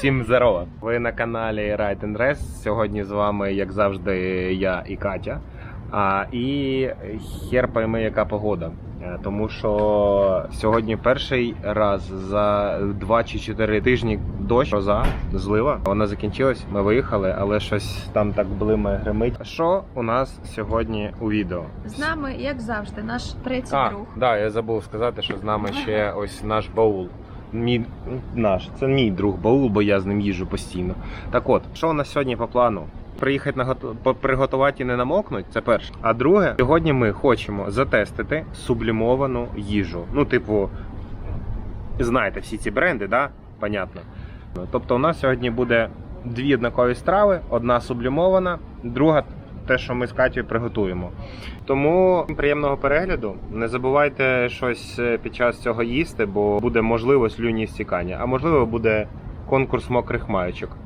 Всім здорово! Ви на каналі Ride and Rest. Сьогодні з вами, як завжди, я і Катя. А, і хер пойми, яка погода. Е, Тому що сьогодні перший раз за 2 чи 4 тижні дощ, гроза, злива. Вона закінчилась, ми виїхали, але щось там так блимає, гримить. Що у нас сьогодні у відео? З нами, як завжди, наш третій А, друг. да, я забув сказати, що з нами ще ось наш баул. Мій наш, це мій друг баул, бо я з ним їжджу постійно. Так от, що у нас сьогодні по плану? Приїхати на гото- приготувати і не намокнуть, це перше. А друге, сьогодні ми хочемо затестити сублімовану їжу. Ну, типу, знаєте всі ці бренди, да? Понятно. Тобто, у нас сьогодні буде дві однакові страви: одна сублімована, друга те, що ми з Катєю приготуємо. Тому приємного перегляду. Не забувайте щось е, під час цього їсти, бо буде можливо слюні стікання, а можливо буде конкурс мокрих маєчок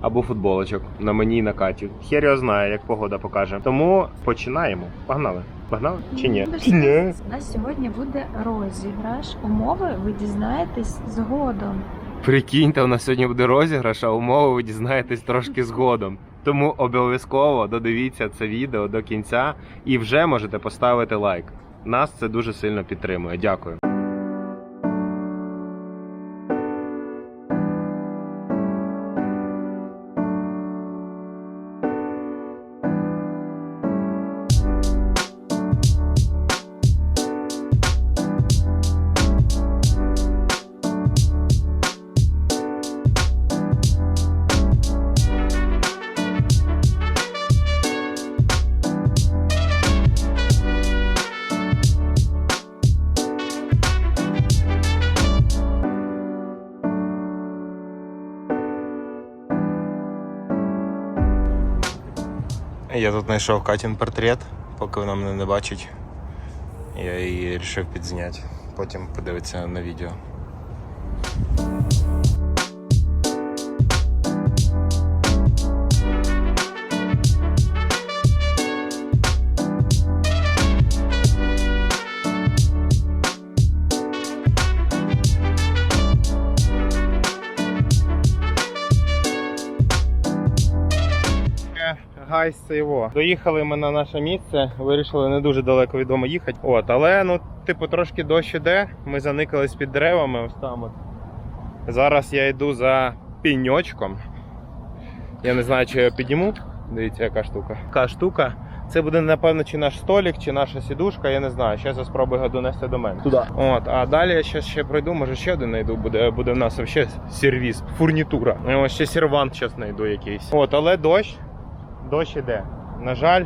або футболочок на мені і на Каті. Хер його знає, як погода покаже. Тому починаємо. Погнали. Погнали? Чи ні? Чи ні? У нас сьогодні буде розіграш. Умови ви дізнаєтесь згодом. Прикиньте, у нас сьогодні буде розіграш, а умови ви дізнаєтесь трошки згодом. Тому обов'язково додивіться це відео до кінця і вже можете поставити лайк. Нас це дуже сильно підтримує. Дякую. Я тут знайшов Катін портрет, поки вона мене не бачить. Я її вирішив підзняти. Потім подивитися на відео. Це його. Доїхали ми на наше місце, вирішили не дуже далеко від дому їхати. От, але ну, типу, трошки дощ іде. Ми заникались під деревами. Ось там от. Зараз я йду за піньочком. Я не знаю, чи я його підніму. Дивіться, яка штука. Яка штука. Це буде, напевно, чи наш столик, чи наша сідушка, я не знаю. Зараз я спробую його донести до мене. Туди. От, а далі я ще, ще пройду, може ще один знайду, буде, буде в нас ще сервіс, фурнітура. І Ось ще сервант зараз знайду якийсь. От, але дощ, дощ іде. На жаль,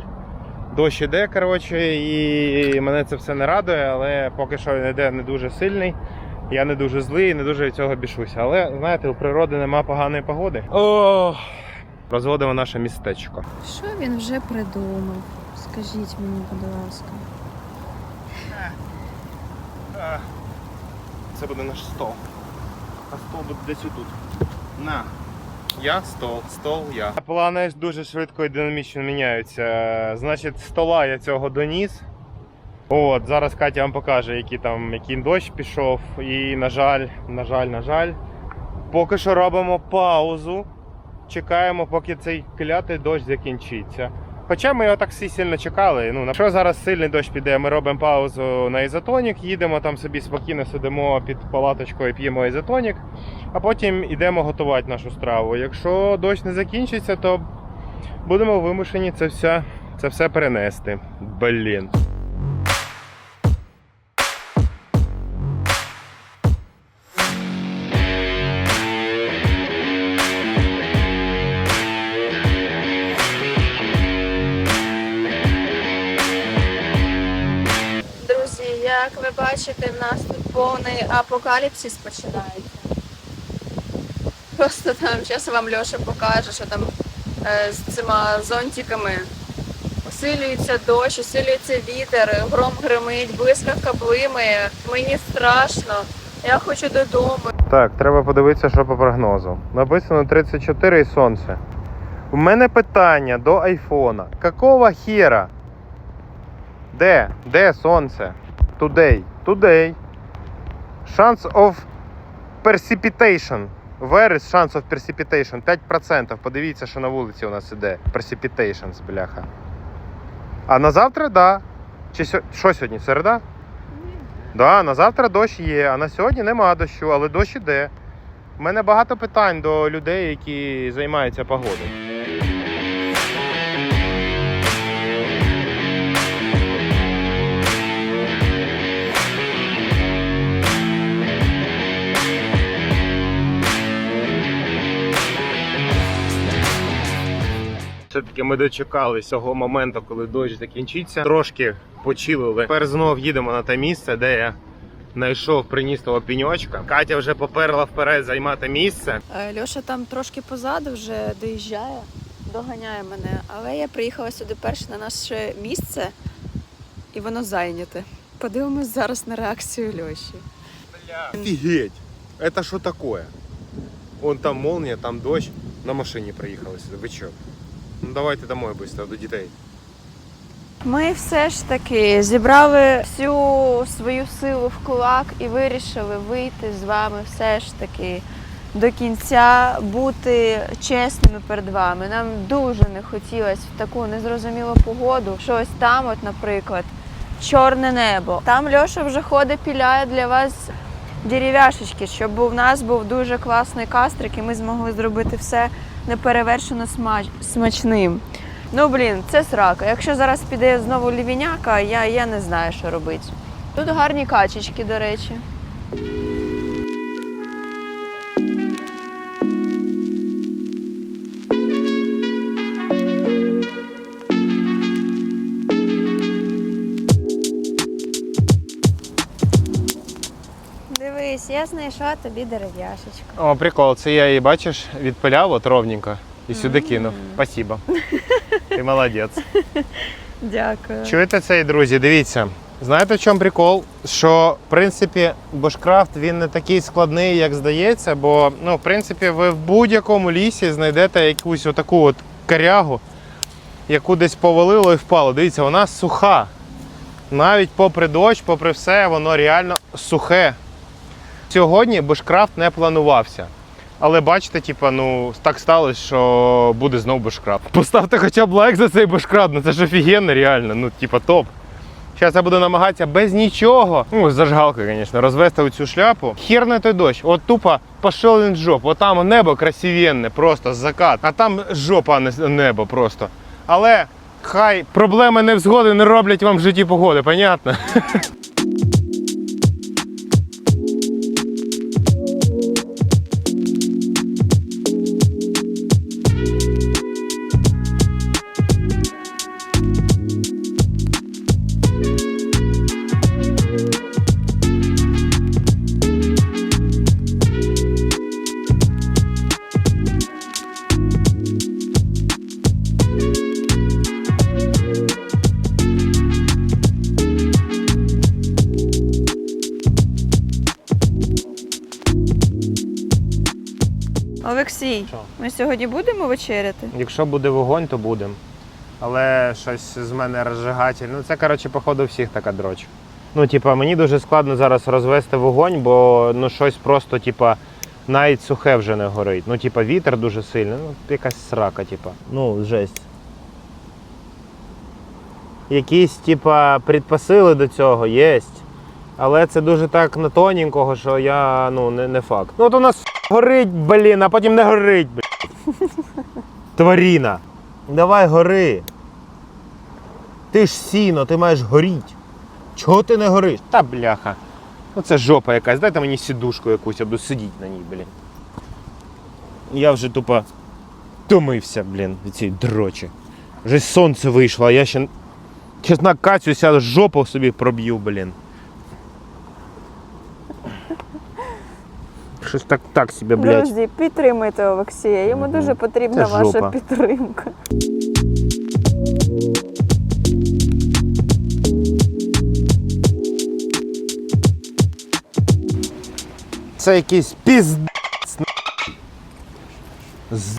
дощ іде, коротше, і мене це все не радує, але поки що він іде не дуже сильний. Я не дуже злий, не дуже від цього бішуся. Але знаєте, у природи нема поганої погоди. О, розводимо наше містечко. Що він вже придумав? Скажіть мені, будь ласка. Е, Це буде наш стол. А стол буде десь отут. На. Я стол, стол я. Плани дуже швидко і динамічно міняються. Значить, стола я цього доніс. От, зараз Катя вам покаже, який там який дощ пішов. І, на жаль, на жаль, на жаль. Поки що робимо паузу. Чекаємо, поки цей клятий дощ закінчиться. Хоча ми його так всі сильно чекали. Ну, якщо зараз сильний дощ піде, ми робимо паузу на ізотонік, їдемо там собі спокійно сидимо під палаточкою, п'ємо ізотонік, а потім йдемо готувати нашу страву. Якщо дощ не закінчиться, то будемо вимушені це все, це все перенести. Блін. Бачите, в нас тут повний апокаліпсис починається. Просто там, зараз вам Льоша покаже, що там е, з цими зонтиками усилюється дощ, усилюється вітер, гром гримить, блискавка блимає. Мені страшно. Я хочу додому. Так, треба подивитися, що по прогнозу. Написано 34 і сонце. У мене питання до айфона. Какого хера? Де? Де сонце? Today. Today. Chance of precipitation. Where is chance of precipitation? 5%. Подивіться, що на вулиці у нас іде. Precipitations, бляха. А на завтра, да. Чи що сьогодні? Середа? Да, на завтра дощ є, а на сьогодні нема дощу, але дощ іде. У мене багато питань до людей, які займаються погодою. Все-таки ми дочекали цього моменту, коли дощ закінчиться. Трошки почилили. Тепер знов їдемо на те місце, де я знайшов приніс того піньочка. Катя вже поперла вперед займати місце. Е, Льоша там трошки позаду вже доїжджає, доганяє мене. Але я приїхала сюди перше на наше місце, і воно зайняте. Подивимось зараз на реакцію Льоші. Офігеть! Это що таке? Вон там молния, там дощ. На машині приїхали сюди. Ви чо? Ну давайте домой швидко, до дітей. Ми все ж таки зібрали всю свою силу в кулак і вирішили вийти з вами все ж таки до кінця, бути чесними перед вами. Нам дуже не хотілося в таку незрозумілу погоду. Що ось там, от, наприклад, чорне небо. Там Льоша вже ходить, піляє для вас дерев'яшечки, щоб у нас був дуже класний кастрик, і ми змогли зробити все неперевершено смач... смачним. Ну блін, це срака. Якщо зараз піде знову лівіняка, я, я не знаю, що робити. Тут гарні качечки, до речі. Я знайшла тобі дерев'яшечку. О, прикол, це я її бачиш, відпиляв от ровненько і сюди кинув. Спасибо. Ти молодець. Дякую. Чуєте цей, друзі? Дивіться. Знаєте, в чому прикол? Що в принципі бушкрафт він не такий складний, як здається, бо ну, в принципі, ви в будь-якому лісі знайдете якусь отаку от корягу, яку десь повалило і впало. Дивіться, вона суха. Навіть попри дощ, попри все, воно реально сухе. Сьогодні бушкрафт не планувався. Але бачите, типа, ну так сталося, що буде знов бушкрафт. Поставте хоча б лайк за цей бушкрафт, ну це ж офігенно, реально, ну типа топ. Зараз я буду намагатися без нічого, ну, з зажигалкою, звісно, розвести оцю шляпу. Хер на той дощ. От тупо в жоп. От там небо красивенне, просто закат, а там жопа, а не небо просто. Але хай проблеми невзгоди не роблять вам в житті погоди, понятно? сьогодні будемо вечеряти? Якщо буде вогонь, то будемо. Але щось з мене розжигатель. Ну це коротше, походу, всіх така дроч. Ну, типа, мені дуже складно зараз розвести вогонь, бо ну щось просто, типа, навіть сухе вже не горить. Ну, типа, вітер дуже сильний, ну, якась срака, типа. Ну, жесть. Якісь, типа, предпосили до цього є. Але це дуже так на тоненького, що я ну не, не факт. Ну от у нас горить, блін, а потім не горить, блін. Тваріна. Давай гори. Ти ж сіно, ти маєш горіти. Чого ти не гориш? Та бляха. Ну це жопа якась. Дайте мені сідушку якусь, я буду сидіти на ній, блін. Я вже тупо втомився, блін, від цієї дрочі. Вже сонце вийшло, а я ще. На кацю сяду, жопу собі проб'ю, блін. Щось так так собі, блядь. Друзі, підтримуйте Олексія. Йому дуже потрібна Це ваша жопа. підтримка. Це якийсь піздець. З...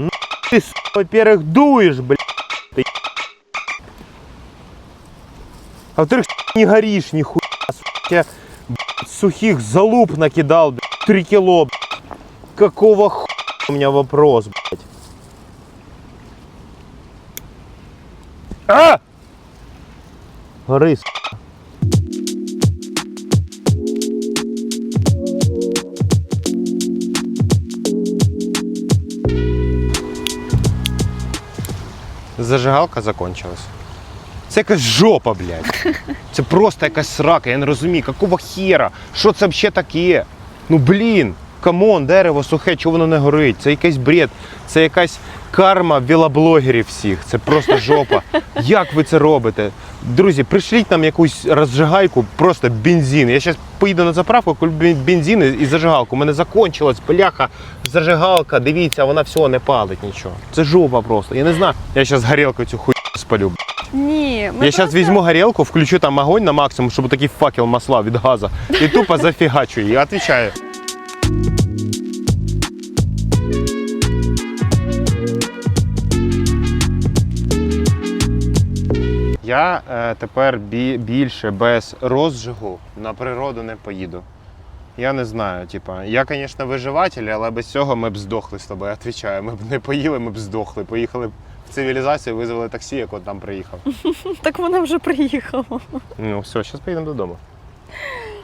Ну, ти, во-первых, дуєш, блядь. Ти... А во-вторых, не горишь, нихуя. с**, Я, блядь, сухих залуп накидал, блядь, 3 кило. Какого х... у меня вопрос, блядь? А! Гори. Зажигалка закончилась. Це якась жопа, блядь. Це просто якась срака, я не розумію, какого хера? Що це взагалі таке? Ну блін, камон, дерево сухе, чого воно не горить? Це якийсь бред, це якась карма велоблогерів всіх. Це просто жопа. Як ви це робите? Друзі, пришліть нам якусь розжигайку, просто бензин. Я зараз поїду на заправку, куплю бензин і зажигалку. У мене закончилась бляха, зажигалка, дивіться, вона все не палить нічого. Це жопа просто. Я не знаю. Я зараз горілку цю хуй спалю. Ні, ми Я зараз просто- візьму горілку, включу там огонь на максимум, щоб такий факел масла від газу. І тупо зафігачу її. Отвічаю. Я е, тепер бі- більше без розжигу на природу не поїду. Я не знаю, типа, я, звісно, виживатель, але без цього ми б здохли з тобою. Отвічаю, ми б не поїли, ми б здохли. Поїхали б цивілізацію, визвали таксі, як от там приїхав. Так вона вже приїхала. Ну все, зараз поїдемо додому.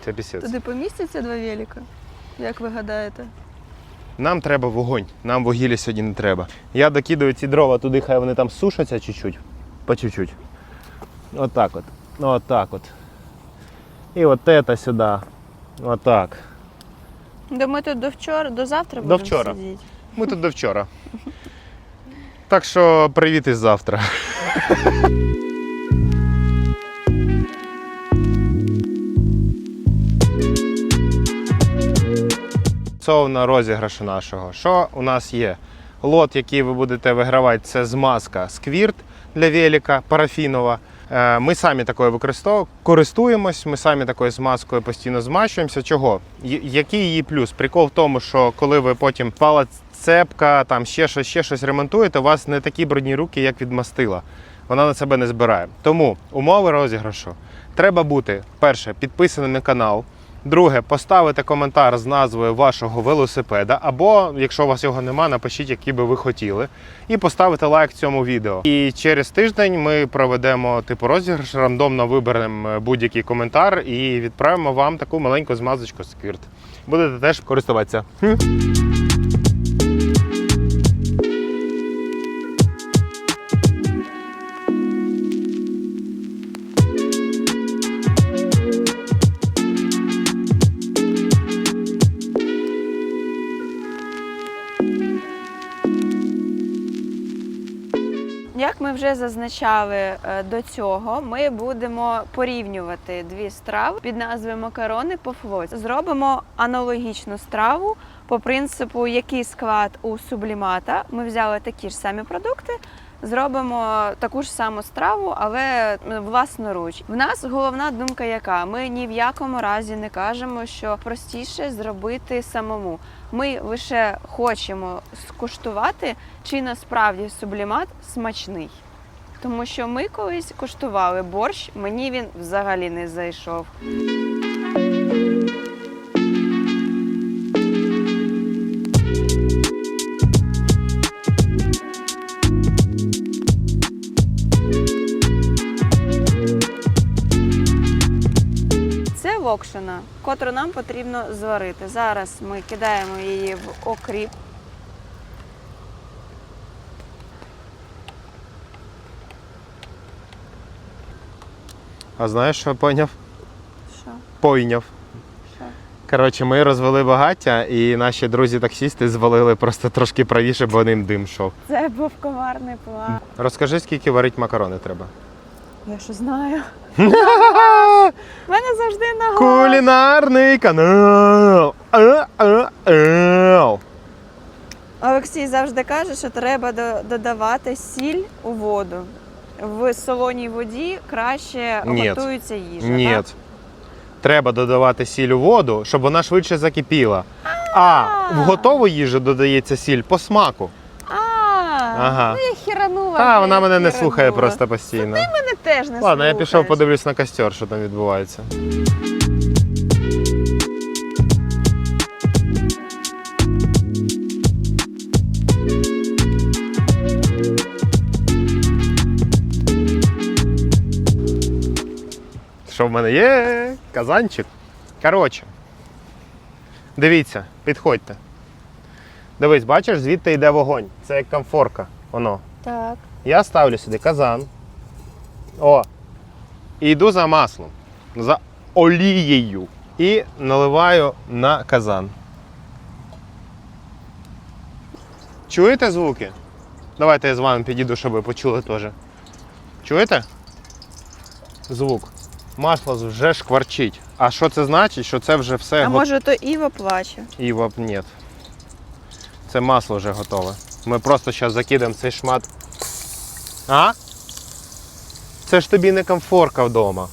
Це пісець. Туди помістяться два велика? Як ви гадаєте? Нам треба вогонь, нам вугілля сьогодні не треба. Я докидаю ці дрова туди, хай вони там сушаться чуть-чуть. По чуть-чуть. Отак от. Отак от. І от це сюди. Отак. Да ми тут до вчора, до завтра До будемо вчора. сидіти. Ми тут до вчора. Так що привіт із завтра. Стосовно розіграшу нашого. Що у нас є? Лот, який ви будете вигравати, це змазка сквірт для велика, парафінова. Е, Ми самі такою користуємось, ми самі такою змазкою постійно змащуємося. Чого? Який її плюс? Прикол в тому, що коли ви потім пала цепка, там ще щось, ще щось ремонтуєте, у вас не такі брудні руки, як від мастила. Вона на себе не збирає. Тому умови розіграшу. Треба бути перше підписаним на канал. Друге, поставити коментар з назвою вашого велосипеда, або, якщо у вас його нема, напишіть, який би ви хотіли, і поставити лайк цьому відео. І через тиждень ми проведемо типу розіграш, рандомно виберемо е, будь-який коментар і відправимо вам таку маленьку змазочку сквірт. Будете теж користуватися. Вже зазначали е, до цього, ми будемо порівнювати дві страви під назвою макарони по флоті. Зробимо аналогічну страву по принципу, який склад у сублімата. Ми взяли такі ж самі продукти. Зробимо таку ж саму страву, але власноруч. В нас головна думка, яка ми ні в якому разі не кажемо, що простіше зробити самому. Ми лише хочемо скуштувати, чи насправді сублімат смачний. Тому що ми колись куштували борщ, мені він взагалі не зайшов. Це локшина, котру нам потрібно зварити. Зараз ми кидаємо її в окріп. А знаєш, що поняв? Що? Пойняв. Що? Коротше, ми розвели багаття, і наші друзі-таксісти звалили просто трошки правіше, бо ним дим йшов. Це був коварний план. Розкажи, скільки варить макарони треба. Я що знаю. У мене завжди на Кулінарний канал. Олексій завжди каже, що треба додавати сіль у воду. В солоній воді краще Ні. готується їжа. Ні. так? Треба додавати сіль у воду, щоб вона швидше закипіла. А в готову їжу додається сіль по смаку. А, Ага. ну я хіранула. Та вона мене не слухає просто постійно. Мене теж не Ладно, я пішов подивлюсь на костер, що там відбувається. Що в мене є казанчик. Коротше. Дивіться, підходьте. Дивись, бачиш, звідти йде вогонь. Це як комфорка. Воно. Так. Я ставлю сюди казан. О. І йду за маслом. За олією. І наливаю на казан. Чуєте звуки? Давайте я з вами підійду, щоб ви почули теж. Чуєте? Звук. Масло вже шкварчить. А що це значить? Що це вже все А готове. може то Іва плаче? Іва, ні. Це масло вже готове. Ми просто зараз закидаємо цей шмат. А? Це ж тобі не комфорка вдома.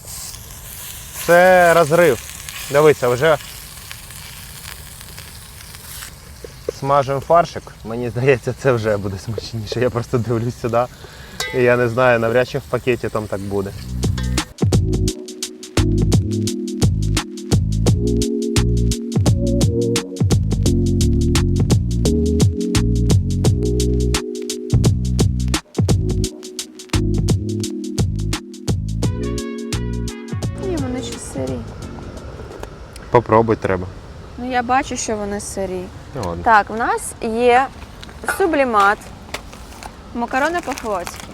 Це розрив. Дивися, вже смажемо фаршик. Мені здається, це вже буде смачніше. Я просто дивлюсь сюди. І я не знаю, навряд чи в пакеті там так буде. Попробуй треба. Ну я бачу, що вони сирі. Ну, ладно. Так, в нас є сублімат, макарони по-флотськи.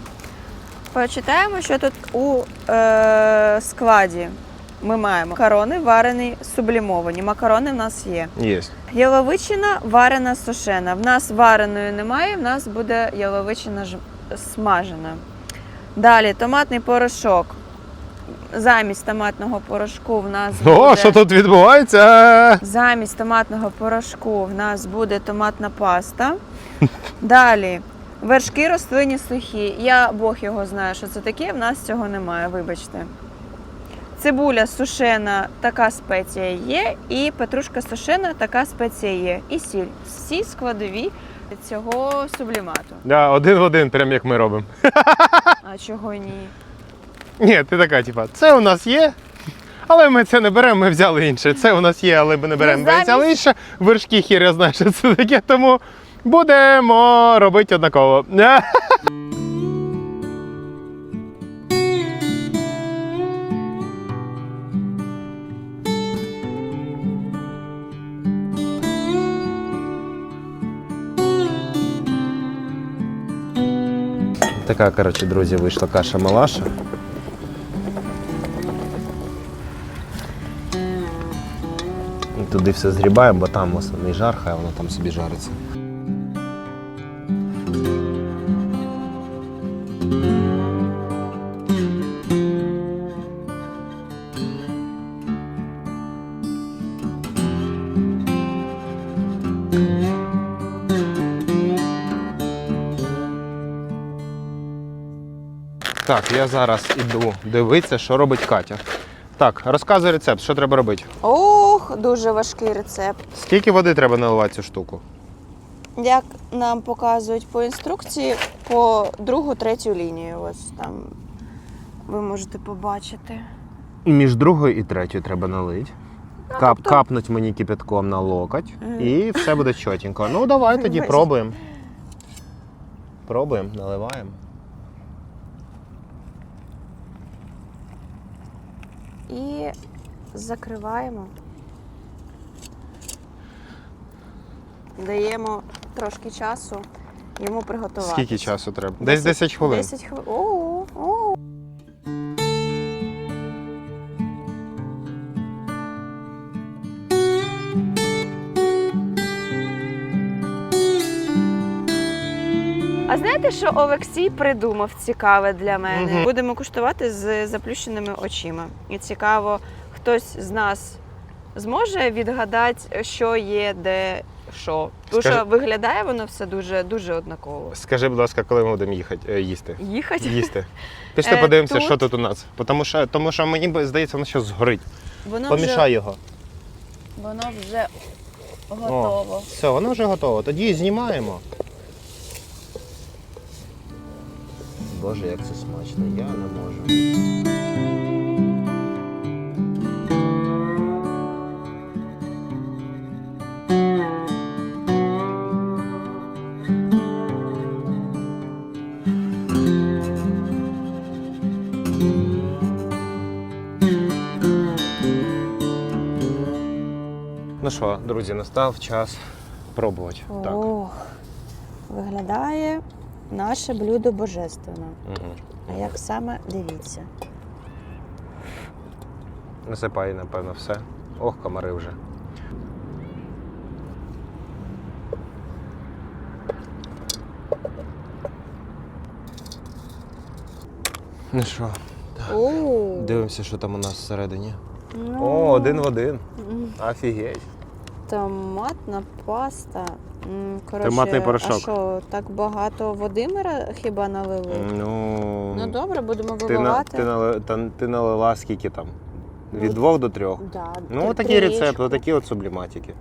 Почитаємо, що тут у е, складі. Ми маємо макарони варені сублімовані. Макарони в нас є. Є. Яловичина варена сушена. В нас вареної немає, в нас буде яловичина ж- смажена. Далі томатний порошок. Замість томатного порошку в нас буде... О, що тут відбувається? Замість томатного порошку в нас буде томатна паста. Далі вершки рослинні сухі. Я Бог його знає, що це таке. В нас цього немає, вибачте. Цибуля сушена, така спеція є, і петрушка сушена, така спеція є. І сіль. Всі складові цього сублімату. Да, один в один, прям як ми робимо. А чого ні? Ні, ти така, типа, це у нас є, але ми це не беремо, ми взяли інше. Це у нас є, але ми не беремо. Ми взяли інше, вершки хір, я знаю, що це таке, тому будемо робити однаково. Така, коротше, друзі, вийшла каша малаша. Туди все згрібаємо, бо там основний жар, хай воно там собі жариться. Так, я зараз іду дивитися, що робить Катя. Так, розказуй рецепт, що треба робити. Дуже важкий рецепт. Скільки води треба наливати цю штуку? Як нам показують по інструкції, по другу, третю лінію. Ось там ви можете побачити. Між другою і третьою треба налити. Кап, тобто- Капнуть мені кипятком на локоть і все буде чотенько. Ну давай тоді Бачиш. пробуємо. Пробуємо, наливаємо. І закриваємо. Даємо трошки часу йому приготувати. Скільки часу треба? Десь 10 хвилин. 10 хвилин. О, о. А знаєте, що Олексій придумав цікаве для мене? Мгм. Будемо куштувати з заплющеними очима. І цікаво, хтось з нас зможе відгадати, що є, де що. Тому Скажи- що виглядає воно все дуже дуже однаково. Скажи, будь ласка, коли ми будемо їхати, е, їсти? Їхати. Їсти. Пішли Е, подивимося, тут- що тут у нас. Тому що, тому що мені здається, воно ще згорить. Воно Помішай його. воно вже готово. Все, воно вже готово. Тоді знімаємо. Боже, як це смачно, я не можу. Ну що, друзі, настав час пробувати. Так. Ох, виглядає наше блюдо божественно. Угу. А як саме дивіться? Насипай, напевно, все. Ох, комари вже. Ну що, дивимося, що там у нас всередині. ну, О, один в один. Офігеть. Томатна паста. М, Коротше, Томатний порошок. А що, так багато води ми хіба налили? Ну, Ну добре, будемо ти, на, вибивати. ти, налила, та, ти налила скільки там? Від двох до трьох. Да, Ну, три- отакий рецепт, трієчку. отакі от субліматики.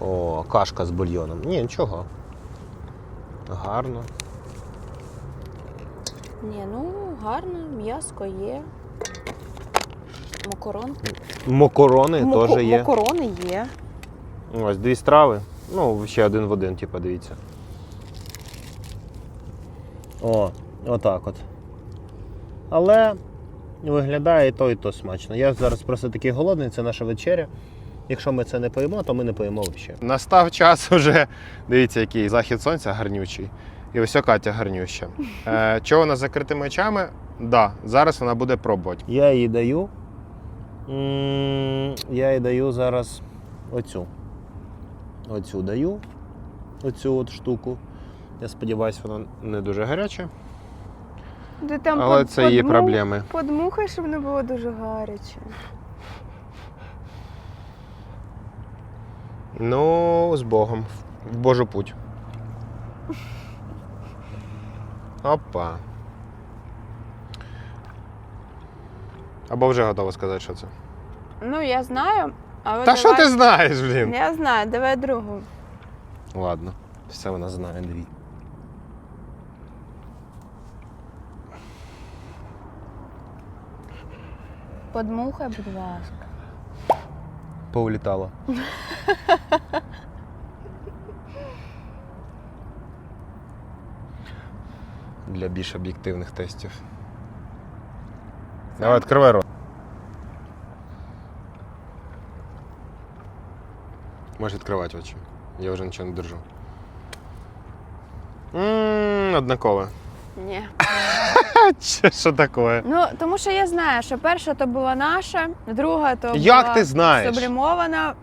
О, кашка з бульйоном. Ні, нічого. Гарно. Ні, ну гарно, м'яско є. Макарон. Макарони Моко- теж є. Макарони є. Ось дві страви. Ну, ще один в один, типу, дивіться. О, отак от. Але виглядає і то, і то смачно. Я зараз просто такий голодний, це наша вечеря. Якщо ми це не поїмо, то ми не поїмо взагалі. Настав час уже. Дивіться, який захід сонця гарнючий. І ось Катя гарнюща. Е, чого вона з закритими очами? Да, зараз вона буде пробувати. Я їй даю. Я їй даю зараз оцю. Оцю даю. Оцю от штуку. Я сподіваюся, вона не дуже гаряча. Ти там Але под- це її подмух- проблеми. Подмухай, щоб не було дуже гаряче. Ну, з Богом. В Божу путь. Опа. Або вже готова сказати, що це. Ну, я знаю, але Та що ти знаєш, блін? Я знаю, давай другу. Ладно, все вона знає, дві. Подмухай, будь ласка. Повлітала. Для більш об'єктивних тестів. Давай, відкривай рот. Можешь відкривати очі. Я вже нічого не держу. Ммм, однакове. Ні. Що таке? Ну, тому що я знаю, що перша то була наша, друга то Як була ти знаєш? сублімована.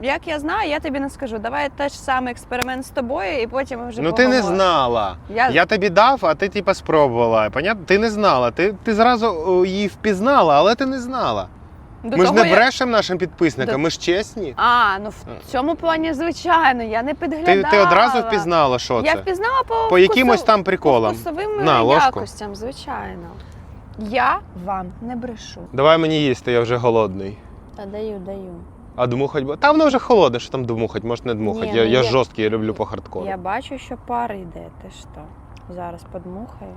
Як я знаю, я тобі не скажу. Давай теж самий експеримент з тобою, і потім ми вже Ну ти не поговоримо. знала. Я- Я тобі дав, а ти типа спробувала. Понятно? Ти не знала. Ти, ти зразу о, її впізнала, але ти не знала. До ми ж того не я- брешемо нашим підписникам, До- ми ж чесні. А, ну в цьому плані, звичайно, я не Ти, підглядала. ти одразу впізнала, що Я це. впізнала по, По якимось вкусов- там по приколам. вкусовим На, ложку. якостям, звичайно. Я вам не брешу. Давай мені їсти, я вже голодний. Та даю, даю. А дмухать, бо- та воно вже холодне, що там дмухать, може не дмухать. Ні, я ну я є- жорсткий, я люблю по хардкору. Я бачу, що пар йде. Ти що? Зараз подмухаю.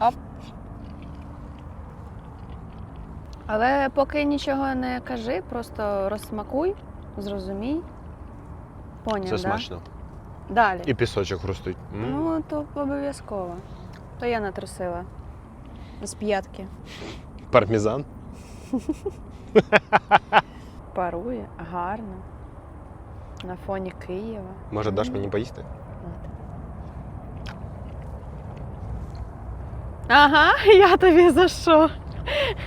Оп. Але поки нічого не кажи, просто розсмакуй, зрозумій. Поняв, Це да? смачно. Далі. І пісочок хрустить. М. Ну, то обов'язково. То я натрусила. З п'ятки. Пармезан. Парує, гарно. На фоні Києва. Може, даш мені поїсти? Ага, я тобі за що?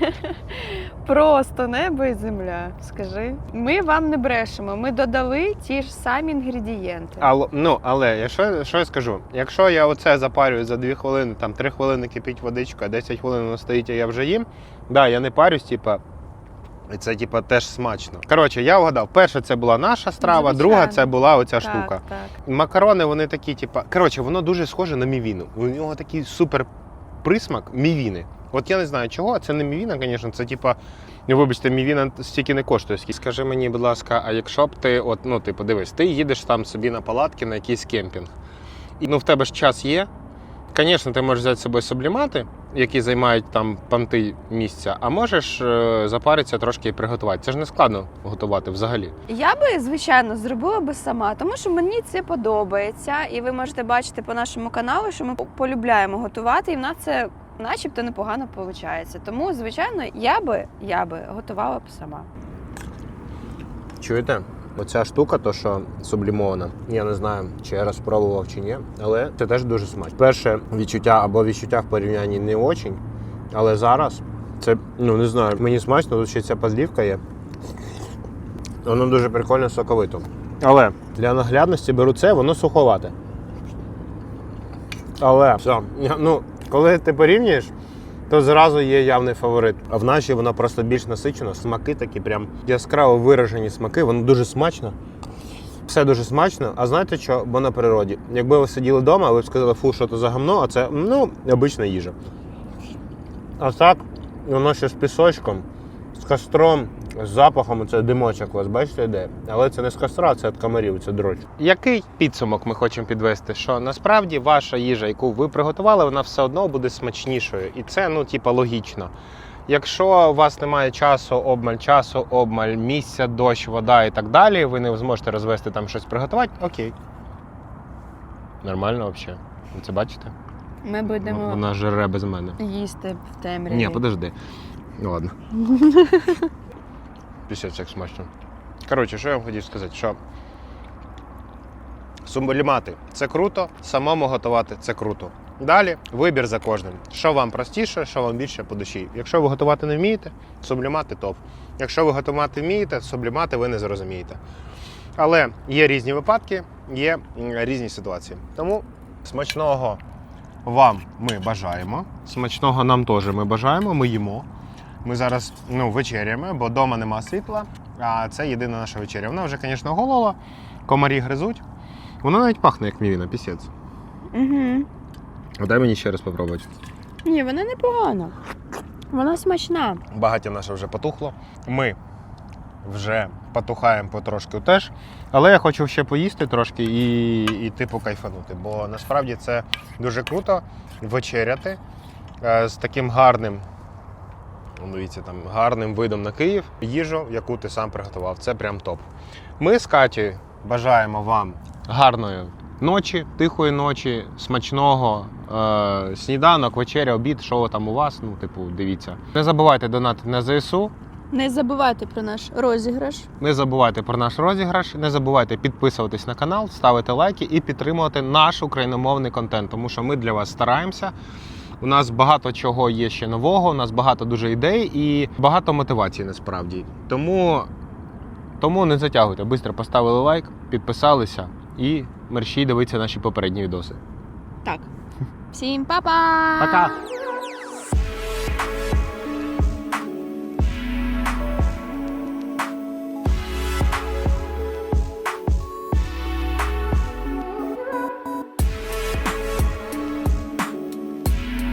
Просто небо і земля. Скажи. Ми вам не брешемо. Ми додали ті ж самі інгредієнти. Але, ну, але я що, що я скажу? Якщо я оце запарюю за 2 хвилини, там 3 хвилини кипить водичка, 10 хвилин воно стоїть, а я вже їм. Да, я не парюсь, типа. І це, типа, теж смачно. Коротше, я вгадав. Перша це була наша страва, Звичайно. друга це була оця так, штука. Так. Макарони, вони такі, типа. Коротше, воно дуже схоже на мівіну. У нього такий супер присмак мівіни. От я не знаю чого, це не мівіна, звісно, це типа. ну, Вибачте, мівіна стільки не коштує. скільки. Скажи мені, будь ласка, а якщо б ти, от, ну, ти подивись, ти їдеш там собі на палатки на якийсь кемпінг, і ну в тебе ж час є. Звісно, ти можеш взяти з собою сублімати, які займають там панти місця, а можеш е, запаритися трошки і приготувати. Це ж не складно готувати взагалі. Я би, звичайно, зробила би сама, тому що мені це подобається, і ви можете бачити по нашому каналу, що ми полюбляємо готувати, і в нас це начебто непогано виходить. Тому, звичайно, я би, я би готувала б сама. Чуєте? Оця штука, то що сублімована, я не знаю, чи я розпробував чи ні, але це теж дуже смачно. Перше відчуття або відчуття в порівнянні не очень, але зараз це, ну не знаю, мені смачно, тут ще ця подлівка є. Воно дуже прикольно соковито. Але для наглядності беру це, воно суховате. Але все, ну, коли ти порівнюєш, то зразу є явний фаворит. А в нашій вона просто більш насичена. Смаки такі прям яскраво виражені смаки, воно дуже смачно. Все дуже смачно. А знаєте що? Бо на природі. Якби ви сиділи вдома, ви б сказали, фу, що це за гамно, а це ну, обична їжа. А так, воно ще з пісочком, з костром, з запахом, це димочок у вас, бачите, йде. Але це не з костра, це від комарів, це дроть. Який підсумок ми хочемо підвести? Що насправді ваша їжа, яку ви приготували, вона все одно буде смачнішою. І це, ну, типа, логічно. Якщо у вас немає часу, обмаль часу, обмаль місця, дощ, вода і так далі, ви не зможете розвести там щось приготувати, окей. Нормально взагалі. Ви це бачите? Ми будемо Вона жере без мене. їсти в темряві. Ні, подожди. Ну ладно. Пісять як смачно. Коротше, що я вам хотів сказати, що сублімати це круто, самому готувати це круто. Далі вибір за кожним. Що вам простіше, що вам більше по душі. Якщо ви готувати не вмієте, сублімати топ. Якщо ви готувати вмієте, сублімати ви не зрозумієте. Але є різні випадки, є різні ситуації. Тому смачного вам ми бажаємо. Смачного нам теж ми бажаємо, ми їмо. Ми зараз ну, вечеряємо, бо вдома нема світла, а це єдина наша вечеря. Вона вже, звісно, голола, комарі гризуть. Вона навіть пахне, як мівіна, пісець. Угу. А дай мені ще раз спробувати. Ні, вона непогана. Вона смачна. Багаття наше вже потухло. Ми вже потухаємо потрошки теж. Але я хочу ще поїсти трошки і, і типу кайфанути. Бо насправді це дуже круто вечеряти е, з таким гарним. Ну, Дивіться, там гарним видом на Київ, їжу, яку ти сам приготував. Це прям топ. Ми з Катєю бажаємо вам гарної ночі, тихої ночі, смачного е, сніданок, вечеря, обід, що там у вас. Ну, типу, дивіться. Не забувайте донатити на ЗСУ. Не забувайте про наш розіграш. Не забувайте про наш розіграш, не забувайте підписуватись на канал, ставити лайки і підтримувати наш україномовний контент, тому що ми для вас стараємося. У нас багато чого є ще нового, у нас багато дуже ідей і багато мотивації насправді. Тому, тому не затягуйте. Бистро поставили лайк, підписалися і мерщій дивіться наші попередні відоси. Так. Всім па-па! Пока!